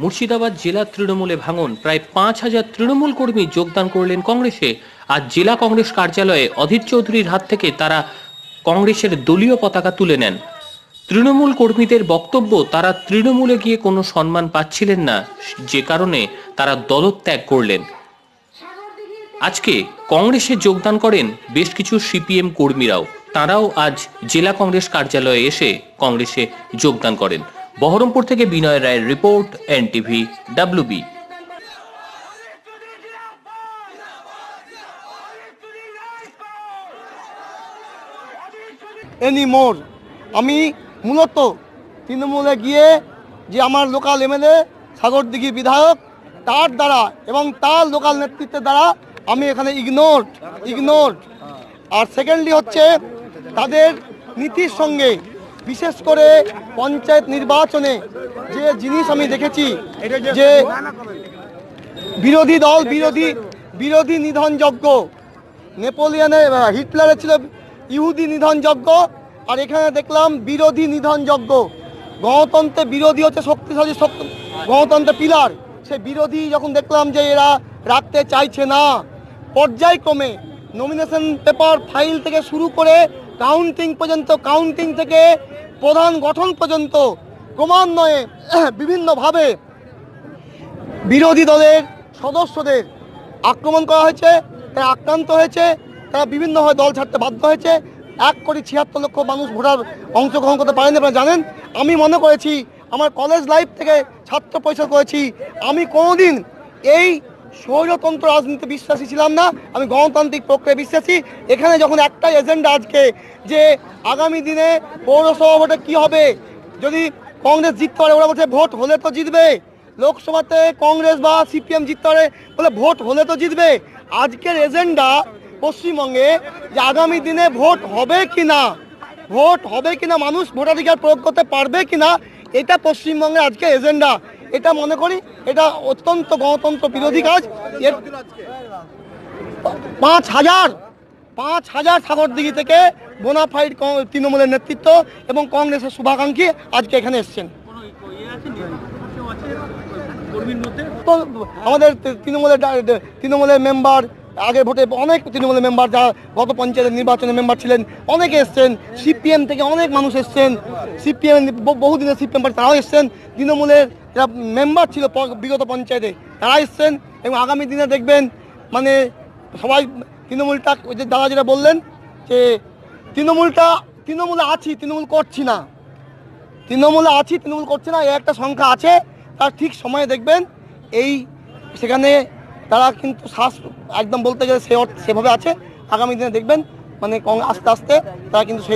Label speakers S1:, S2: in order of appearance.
S1: মুর্শিদাবাদ জেলা তৃণমূলে ভাঙন। প্রায় পাঁচ হাজার তৃণমূল কর্মী যোগদান করলেন কংগ্রেসে। আজ জেলা কংগ্রেস কার্যালয়ে অধীর চৌধুরীর হাত থেকে তারা কংগ্রেসের দলীয় পতাকা তুলে নেন। তৃণমূল কর্মীদের বক্তব্য, তারা তৃণমূলে গিয়ে কোনো সম্মান পাচ্ছিলেন না। যে কারণে তারা দলত্যাগ করলেন। আজকে কংগ্রেসে যোগদান করেন বেশ কিছু সিপিএম কর্মীরাও। তারাও আজ জেলা কংগ্রেস কার্যালয়ে এসে কংগ্রেসে যোগদান করেন। বহরমপুর থেকে বিনয় রায়ের report, NTV WB
S2: any more আমি মূলত তৃণমূলে গিয়ে যে আমার লোকাল এমএলএ সাগরদিঘি বিধায়ক, তার দ্বারা এবং তার লোকাল নেতৃত্বের দ্বারা আমি এখানে ইগনোর ইগনোর আর সেকেন্ডলি হচ্ছে তাদের নীতির সঙ্গে বিশেষ করে পঞ্চায়েত নির্বাচনে যে জিনিস আমি দেখেছি যে বিরোধী দল বিরোধী বিরোধী নিধনযজ্ঞ। নেপোলিয়নের আহ, হিটলারের ছিল ইহুদি নিধনযজ্ঞ আর এখানে দেখলাম বিরোধী নিধনযজ্ঞ। গণতন্ত্রে বিরোধী হচ্ছে শক্তিশালী শক্তি গণতন্ত্রের পিলার। সে বিরোধী যখন দেখলাম যে এরা রাখতে চাইছে না পর্যায়ক্রমে নমিনেশন পেপার ফাইল থেকে শুরু করে কাউন্টিং পর্যন্ত কাউন্টিং থেকে প্রধান গঠন পর্যন্ত ক্রমান্বয়ে বিভিন্নভাবে বিরোধী দলের সদস্যদের আক্রমণ করা হয়েছে, তারা আক্রান্ত হয়েছে, তারা বিভিন্নভাবে দল ছাড়তে বাধ্য হয়েছে। এক কোটি ছিয়াত্তর লক্ষ মানুষ ভোটার অংশগ্রহণ করতে পারেনি আপনারা জানেন। আমি মনে করেছি, আমার কলেজ লাইফ থেকে ছাত্র পরিষদ করেছি। আমি কোনোদিন এই স্বৈরতন্ত্র রাজনীতি বিশ্বাসী ছিলাম না, আমি গণতান্ত্রিক প্রক্রিয়া বিশ্বাসী। এখানে যখন একটাই এজেন্ডা আজকে, যে আগামী দিনে পৌরসভা ভোটে কী হবে, যদি কংগ্রেস জিততে পারে, ওরা বলছে ভোট হলে তো জিতবে। লোকসভাতে কংগ্রেস বা সিপিএম জিততে পারে, বলে ভোট হলে তো জিতবে। আজকের এজেন্ডা পশ্চিমবঙ্গে যে আগামী দিনে ভোট হবে কি না ভোট হবে কি না মানুষ ভোটাধিকার প্রয়োগ করতে পারবে কি না এটা পশ্চিমবঙ্গের আজকে এজেন্ডা এটা মনে করি, এটা অত্যন্ত গণতন্ত্র বিরোধী কাজ। পাঁচ হাজার পাঁচ হাজার সাগরদিঘি থেকে বোনাফাইড তৃণমূলের নেতৃত্ব এবং কংগ্রেসের শুভাকাঙ্ক্ষী আজকে এখানে এসছেন। তো আমাদের তৃণমূলের তৃণমূলের মেম্বার আগের ভোটে অনেক তৃণমূলের মেম্বার, যারা গত পঞ্চায়েতের নির্বাচনে মেম্বার ছিলেন, অনেকে এসছেন। সিপিএম থেকে অনেক মানুষ এসছেন। সিপিএম বহুদিনের সিপিএম পার্টি, তারাও এসছেন। তৃণমূলের যারা মেম্বার ছিল বিগত পঞ্চায়েতে তারা এসছেন এবং আগামী দিনে দেখবেন মানে সবাই তৃণমূলটা, ওই যে দাদা যেটা বললেন যে, তৃণমূলটা, তৃণমূলে আছি, তৃণমূল করছি না। তৃণমূলে আছি, তৃণমূল করছে না একটা সংখ্যা আছে। তার ঠিক সময়ে দেখবেন, এই সেখানে তারা কিন্তু শ্বাস একদম বলতে গেলে সে সেভাবে আছে। আগামী দিনে দেখবেন মানে আস্তে আস্তে তারা কিন্তু